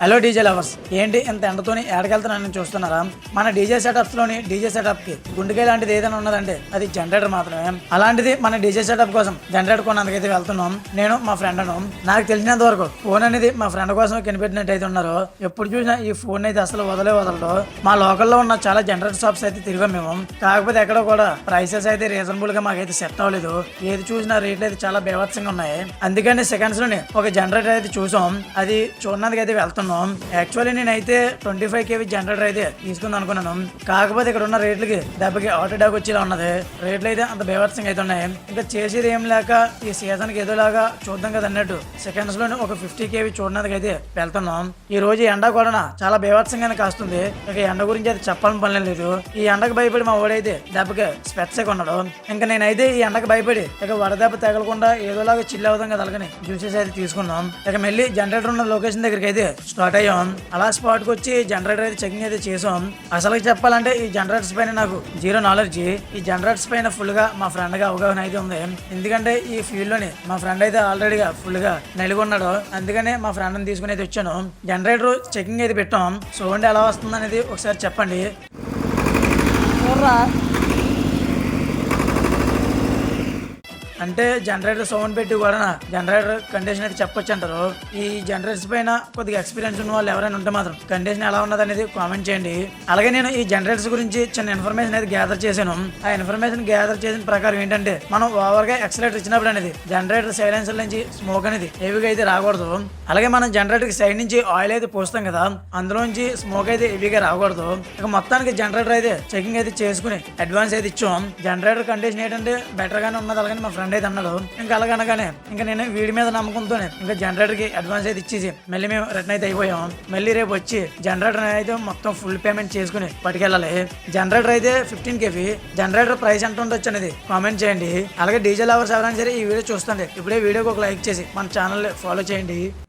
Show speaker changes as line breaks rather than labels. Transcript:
Hello DJ lovers ఏంటి ఇంత ఎండతోని ఏడకెళ్తున్నానని చూస్తున్నారా? మన డీజే సెటప్స్లోని డీజే సెటప్కి గుండెకాయ లాంటిది ఏదైనా ఉన్నదంటే అది జనరేటర్ మాత్రమే. అలాంటిది మన డీజే సెటప్ కోసం జనరేటర్ కొనందుకైతే వెళ్తున్నాం. నేను మా ఫ్రెండ్ అను. నాకు తెలిసినంత వరకు ఫోన్ అనేది మా ఫ్రెండ్ కోసం కనిపెట్టినట్టయితే ఉన్నారు ఎప్పుడు చూసినా ఈ ఫోన్ అయితే అసలు వదలే వదలడు. మా లోకల్లో ఉన్న చాలా జనరేటర్ షాప్స్ అయితే తిరిగాం మేము. కాకపోతే ఎక్కడ కూడా ప్రైసెస్ అయితే రీజనబుల్గా మాకైతే సెట్ అవ్వలేదు. ఏది చూసినా రేట్లు అయితే చాలా బీభత్సంగా ఉన్నాయి. అందుకని సెకండ్స్లోనే ఒక జనరేటర్ అయితే చూసాం. అది చూడడానికి అయితే వెళ్తున్నాం. యాక్చువల్లీ నేనైతే ట్వంటీ ఫైవ్ కేవీ జనరేటర్ అయితే తీసుకుందాం అనుకున్నాను. కాకపోతే ఇక్కడ ఉన్న రేట్లకి దెబ్బకి ఆటో డాక్ వచ్చేలా ఉన్నది. రేట్లు అయితే అంత బేవత్సంగా అయితే ఉన్నాయి. ఇంకా చేసేది ఏం లేక ఈ సీజన్కి ఏదోలాగా చూద్దాం కదా అన్నట్టు సెకండ్స్లోనే ఒక ఫిఫ్టీ కేవీ చూడడానికి అయితే వెళ్తున్నాం. ఈ రోజు ఎండ కూడా చాలా బేవత్సంగానే కాస్తుంది. ఇక ఎండ గురించి అయితే చెప్పాలని పని లేదు. ఈ ఎండకు భయపడి మా ఓడైతే దెబ్బకి స్పెట్స్ కొన్నాడు. ఇంకా నేనైతే ఈ ఎండకు భయపడి ఇక వడదెబ్బ తగలకుండా ఏదోలాగా చిల్ అవుతాం కదా అలాగని జ్యూసెస్ అయితే తీసుకున్నాం. ఇక మళ్ళీ జనరేటర్ ఉన్న లొకేషన్ దగ్గరికి అయితే స్టార్ట్ అయ్యాం. అలా స్పాట్కి వచ్చి జనరేటర్ అయితే చెకింగ్ అయితే చేసాం. అసలు చెప్పాలంటే ఈ జనరేటర్స్ పైన నాకు జీరో నాలెడ్జ్ ఈ జనరేటర్స్ పైన ఫుల్గా మా ఫ్రెండ్గా అవగాహన అయితే ఉంది. ఎందుకంటే ఈ ఫీల్డ్లోని మా ఫ్రెండ్ అయితే ఆల్రెడీగా ఫుల్గా గా అందుకనే మా ఫ్రెండ్ని తీసుకుని అయితే వచ్చాను. జనరేటర్ చెకింగ్ అయితే పెట్టాం. సౌండ్ ఎలా వస్తుంది అనేది ఒకసారి చెప్పండి. అంటే జనరేటర్ సౌండ్ పెట్టి కూడా జనరేటర్ కండిషన్ అయితే చెప్పొచ్చు అంటారు. ఈ జనరేటర్స్ పైన కొద్దిగా ఎక్స్పీరియన్స్ ఉన్న వాళ్ళు ఎవరైనా ఉంటే మాత్రం కండిషన్ ఎలా ఉన్నది అనేది కామెంట్ చేయండి. అలాగే నేను ఈ జనరేటర్స్ గురించి చిన్న ఇన్ఫర్మేషన్ అయితే గ్యాదర్ చేశాను. ఆ ఇన్ఫర్మేషన్ గ్యాదర్ చేసిన ప్రకారం ఏంటంటే మనం ఓవర్గా ఎక్సలేటర్ ఇచ్చినప్పుడు అనేది జనరేటర్ సైలెన్సర్ నుంచి స్మోక్ అనేది హెవీగా అయితే రాకూడదు. అలాగే మనం జనరేటర్కి సైడ్ నుంచి ఆయిల్ అయితే పోస్తాం కదా అందులోంచి స్మోక్ అయితే హెవీగా రాకూడదు. ఇక మొత్తానికి జనరేటర్ అయితే చెకింగ్ అయితే చేసుకుని అడ్వాన్స్ అయితే ఇచ్చాం. జనరేటర్ కండిషన్ ఏంటంటే బెటర్ గానే ఉన్నది. అలాగని మా ఫ్రెండ్ అయితే అన్నాడు ఇంకా అలాగనగానే ఇంకా నేను వీడి మీద నమ్మకంతోనే ఇంకా జనరేటర్కి అడ్వాన్స్ అయితే ఇచ్చేసి మళ్ళీ మేము రిటర్న్ అయితే అయిపోయాం. మళ్ళీ రేపు వచ్చి జనరేటర్ అయితే మొత్తం ఫుల్ పేమెంట్ చేసుకుని పట్టుకెళ్ళాలి. జనరేటర్ అయితే ఫిఫ్టీన్ కేఫీ జనరేటర్ ప్రైస్ ఎంత ఉండొచ్చు అనేది కామెంట్ చేయండి. అలాగే డీజిల్ అవర్స్ ఎవరైనా సరే ఈ వీడియో చూస్తుంది ఇప్పుడే వీడియోకి ఒక లైక్ చేసి మన ఛానల్ ఫాలో చేయండి.